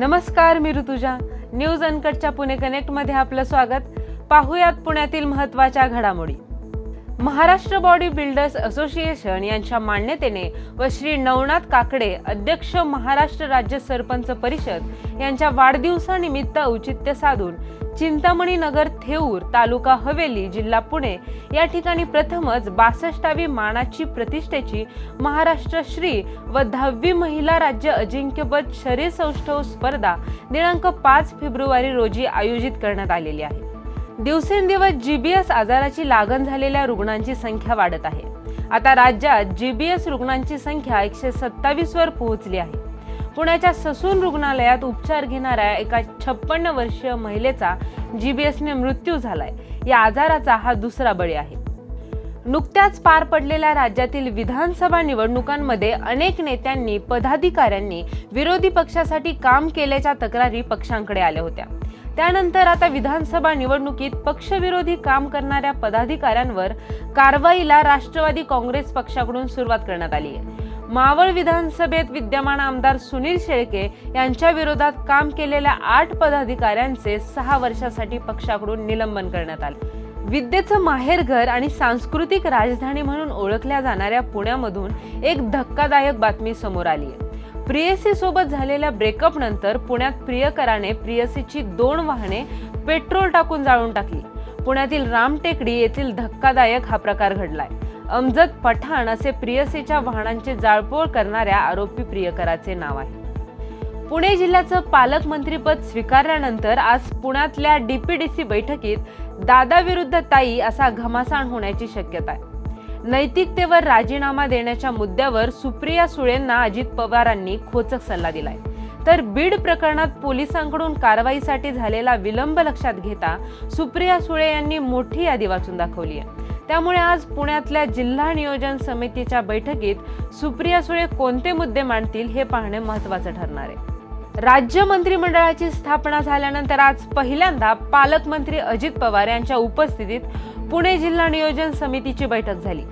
नमस्कार मी ऋतुजा. न्यूज अनकटच्या पुणे कनेक्टमध्ये आपलं स्वागत. पाहुयात पुण्यातील महत्त्वाच्या घडामोडी. महाराष्ट्र बॉडी बिल्डर्स असोसिएशन यांच्या मान्यतेने व श्री नवनाथ काकडे अध्यक्ष महाराष्ट्र राज्य सरपंच परिषद यांच्या वाढदिवसानिमित्त औचित्य साधून चिंतामणी नगर थेऊर तालुका हवेली जिल्हा पुणे या ठिकाणी प्रथमच बासष्टावी मानाची प्रतिष्ठेची महाराष्ट्र श्री व दहावी महिला राज्य अजिंक्यपद शरीर सौष्ठव स्पर्धा दिनांक पाच फेब्रुवारी रोजी आयोजित करण्यात आलेली आहे. दिवसेंदिवस जीबीएस आजाराची लागण झालेल्या रुग्णांची संख्या वाढत आहे. आता राज्यात जीबीएस रुग्णांची संख्या एकशे सत्तावीस वर पोहोचली आहे. पुण्याच्या ससून रुग्णालयात उपचार घेणाऱ्या एका छप्पन्न वर्षीय महिलेचा जीबीएसने मृत्यू झालाय. या आजाराचा हा दुसरा बळी आहे. नुकत्याच पार पडलेल्या राज्यातील विधानसभा निवडणुकांमध्ये अनेक नेत्यांनी पदाधिकाऱ्यांनी विरोधी पक्षासाठी काम केल्याच्या तक्रारी पक्षांकडे आल्या होत्या. त्यानंतर आता विधानसभा निवडणुकीत पक्षविरोधी काम करणाऱ्या पदाधिकाऱ्यांवर कारवाईला राष्ट्रवादी काँग्रेस पक्षाकडून सुरुवात करण्यात आली आहे. मावळ विधानसभेत विद्यमान आमदार सुनील शेळके यांच्या विरोधात काम केलेल्या आठ पदाधिकाऱ्यांचे सहा वर्षासाठी पक्षाकडून निलंबन करण्यात आले. विद्येचं माहेरघर आणि सांस्कृतिक राजधानी म्हणून ओळखल्या जाणाऱ्या पुण्यामधून एक धक्कादायक बातमी समोर आली आहे. प्रियसी सोबत झालेल्या ब्रेकअप नंतर पुण्यात प्रियकराने प्रियसीची दोन वाहने पेट्रोल टाकून जाळून टाकली. पुण्यातील रामटेकडी येथील धक्कादायक हा प्रकार घडलाय. अमजद पठाण असे प्रियसीच्या वाहनांची जाळपोळ करणाऱ्या आरोपी प्रियकराचे नाव आहे. पुणे जिल्ह्याचं पालकमंत्रीपद स्वीकारल्यानंतर आज पुण्यातल्या डीपीडीसी बैठकीत दादा विरुद्ध ताई असा घमासान होण्याची शक्यता आहे. नैतिकतेवर राजीनामा देण्याच्या मुद्द्यावर सुप्रिया सुळेंना अजित पवारांनी खोचक सल्ला दिलाय. तर बीड प्रकरणात पोलिसांकडून कारवाईसाठी झालेला विलंब लक्षात घेता सुप्रिया सुळे यांनी मोठी यादी वाचून दाखवली आहे. त्यामुळे आज पुण्यातल्या जिल्हा नियोजन समितीच्या बैठकीत सुप्रिया सुळे कोणते मुद्दे मांडतील हे पाहणे महत्त्वाचं ठरणार आहे. राज्य मंत्रिमंडळाची स्थापना झाल्यानंतर आज पहिल्यांदा पालकमंत्री अजित पवार यांच्या उपस्थितीत पुणे जिल्हा नियोजन समितीची बैठक झाली.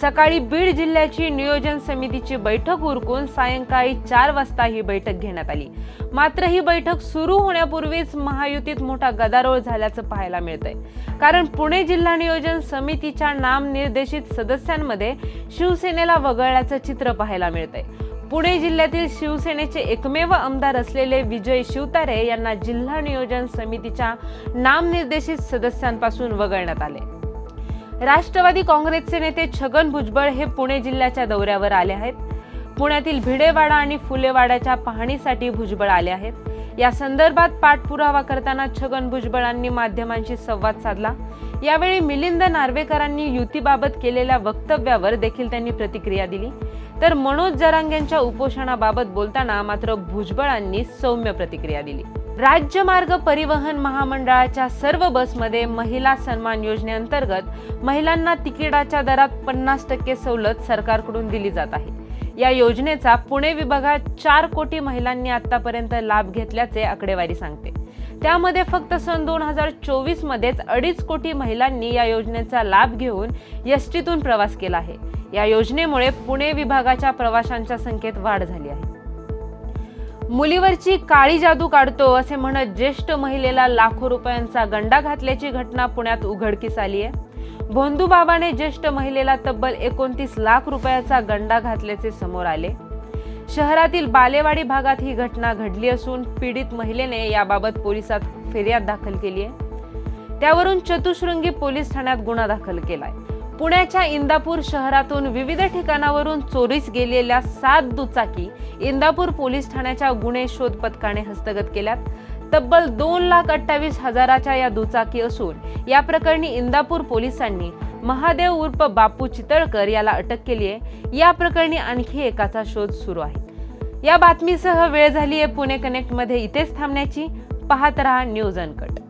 सकाळी बीड जिल्ह्याची नियोजन समितीची बैठक उरकून सायंकाळी चार वाजता ही बैठक घेण्यात आली. मात्र ही बैठक सुरू होण्यापूर्वीच महायुतीत मोठा गदारोळ झाल्याचं पाहायला मिळतंय. कारण पुणे जिल्हा नियोजन समितीच्या नामनिर्देशित सदस्यांमध्ये शिवसेनेला वगळल्याचं चित्र पाहायला मिळतंय. पुणे जिल्ह्यातील शिवसेनेचे एकमेव आमदार असलेले विजय शिवतारे यांना जिल्हा नियोजन समितीच्या नामनिर्देशित सदस्यांपासून वगळण्यात आले. राष्ट्रवादी काँग्रेसचे नेते छगन भुजबळ हे पुणे जिल्ह्याच्या दौऱ्यावर आले आहेत. पुण्यातील भिडेवाडा आणि फुलेवाड्याच्या पाहणीसाठी भुजबळ आले आहेत. या संदर्भात पाठपुरावा करताना छगन भुजबळांनी माध्यमांशी संवाद साधला. यावेळी मिलिंद नार्वेकरांनी युतीबाबत केलेल्या वक्तव्यावर देखील त्यांनी प्रतिक्रिया दिली. तर मनोज जरांग यांच्या उपोषणाबाबत बोलताना मात्र भुजबळांनी सौम्य प्रतिक्रिया दिली. राज्य मार्ग परिवहन महामंडळाच्या सर्व बसमध्ये महिला सन्मान योजनेअंतर्गत महिलांना तिकिटाच्या दरात पन्नास टक्के सवलत सरकारकडून दिली जात आहे. या योजनेचा पुणे विभागात चार कोटी महिलांनी आतापर्यंत लाभ घेतल्याचे आकडेवारी सांगते. त्यामध्ये फक्त सन दोन हजार चोवीस मध्येच अडीच कोटी महिलांनी या योजनेचा लाभ घेऊन एसटीतून प्रवास केला आहे. या योजनेमुळे पुणे विभागाच्या प्रवाशांच्या संख्येत वाढ झाली आहे. मुलीवरची काळी जादू काढतो असे म्हणत ज्येष्ठ महिलेला लाखो रुपयांचा गंडा घातल्याची घटना पुण्यात उघडकीस आली आहे. भोंदू बाबाने ज्येष्ठ महिलेला तब्बल एकोणतीस लाख रुपयाचा गंडा घातल्याचे समोर आले. शहरातील बालेवाडी भागात ही घटना घडली असून पीडित महिलेने याबाबत पोलिसात फिर्याद दाखल केली आहे. त्यावरून चतुशृंगी पोलीस ठाण्यात गुन्हा दाखल केलाय. पुण्याच्या इंदापूर शहरातून विविध ठिकाणावरून चोरीस गेलेल्या सात दुचाकी इंदापूर पोलीस ठाण्याच्या गुन्हे शोध पथकाने हस्तगत केल्यात. तब्बल दोन लाख अठ्ठावीस हजाराच्या या दुचाकी असून या प्रकरणी इंदापूर पोलिसांनी महादेव उर्फ बापू चितळकर याला अटक केली आहे. या प्रकरणी आणखी एकाचा शोध सुरू आहे. या बातमीसह वेळ झाली आहे पुणे कनेक्टमध्ये इथेच थांबण्याची. पाहत रहा न्यूज अनकट.